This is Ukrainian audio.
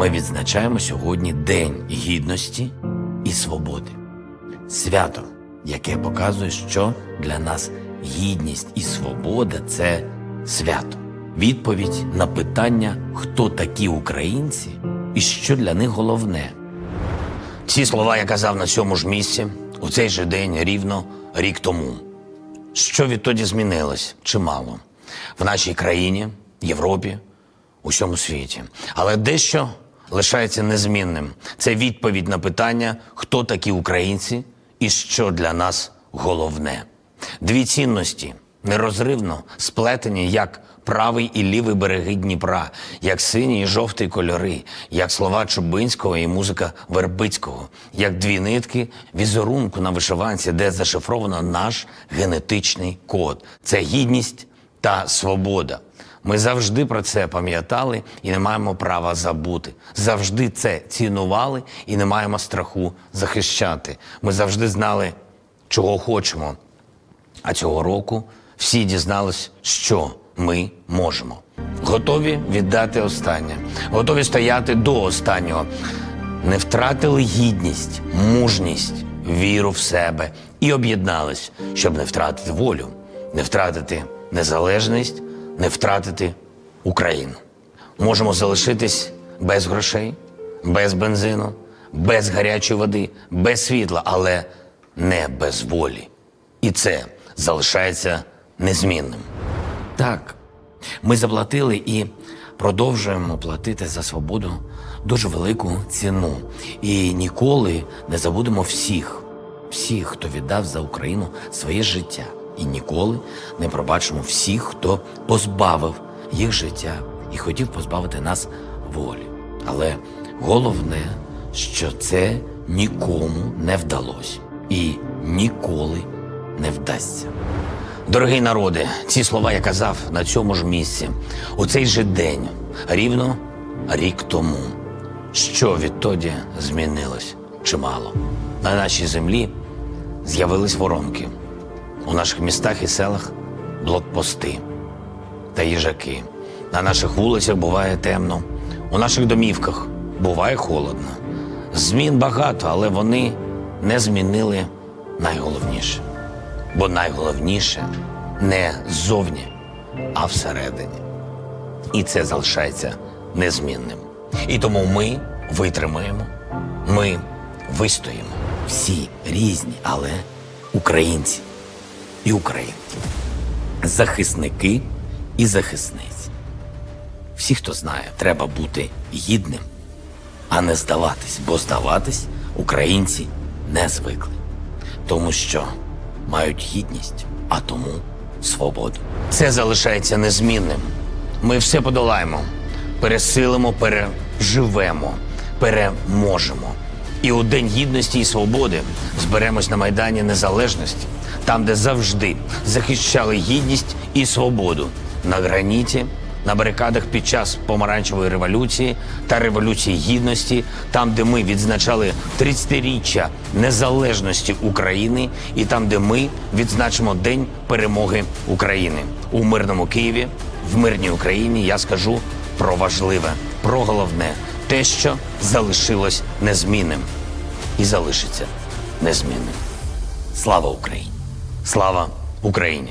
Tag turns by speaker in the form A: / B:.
A: Ми відзначаємо сьогодні День гідності і свободи. Свято, яке показує, що для нас гідність і свобода це свято. Відповідь на питання, хто такі українці і що для них головне. Ці слова я казав на цьому ж місці у цей же день рівно рік тому. Що відтоді змінилось? Чимало. В нашій країні, Європі, усьому світі. Але дещо лишається незмінним. Це відповідь на питання, хто такі українці і що для нас головне. Дві цінності нерозривно сплетені як правий і лівий береги Дніпра, як синій і жовтий кольори, як слова Чубинського і музика Вербицького, як дві нитки візерунку на вишиванці, де зашифровано наш генетичний код. Це гідність та свобода. Ми завжди про це пам'ятали і не маємо права забути. Завжди це цінували і не маємо страху захищати. Ми завжди знали, чого хочемо. А цього року всі дізнались, що ми можемо. Готові віддати останнє, готові стояти до останнього. Не втратили гідність, мужність, віру в себе і об'єднались, щоб не втратити волю, не втратити незалежність, не втратити Україну. Можемо залишитись без грошей, без бензину, без гарячої води, без світла, але не без волі. І це залишається незмінним. Так, ми заплатили і продовжуємо платити за свободу дуже велику ціну. І ніколи не забудемо всіх, всіх, хто віддав за Україну своє життя. І ніколи не пробачимо всіх, хто позбавив їх життя і хотів позбавити нас волі. Але головне, що це нікому не вдалося і ніколи не вдасться. Дорогий народи, ці слова я казав на цьому ж місці, у цей же день, рівно рік тому. Що відтоді змінилось? Чимало. На нашій землі з'явились воронки. У наших містах і селах блокпости та їжаки. На наших вулицях буває темно, у наших домівках буває холодно. Змін багато, але вони не змінили найголовніше. Бо найголовніше не ззовні, а всередині. І це залишається незмінним. І тому ми витримаємо, ми вистоїмо. Всі різні, але українці і українки, захисники і захисниці. Всі, хто знає, треба бути гідним, а не здаватись, бо здаватись українці не звикли, тому що мають гідність, а тому свободу. Це залишається незмінним. Ми все подолаємо, пересилимо, переживемо, переможемо. І у День гідності і свободи зберемось на Майдані Незалежності, там, де завжди захищали гідність і свободу на граніті, на барикадах під час помаранчевої революції та революції гідності, там, де ми відзначали 30-річчя незалежності України, і там, де ми відзначимо День перемоги України у мирному Києві, в мирній Україні. Я скажу про важливе, про головне, те, що залишилось незмінним і залишиться незмінним. Слава Україні! Слава Україні!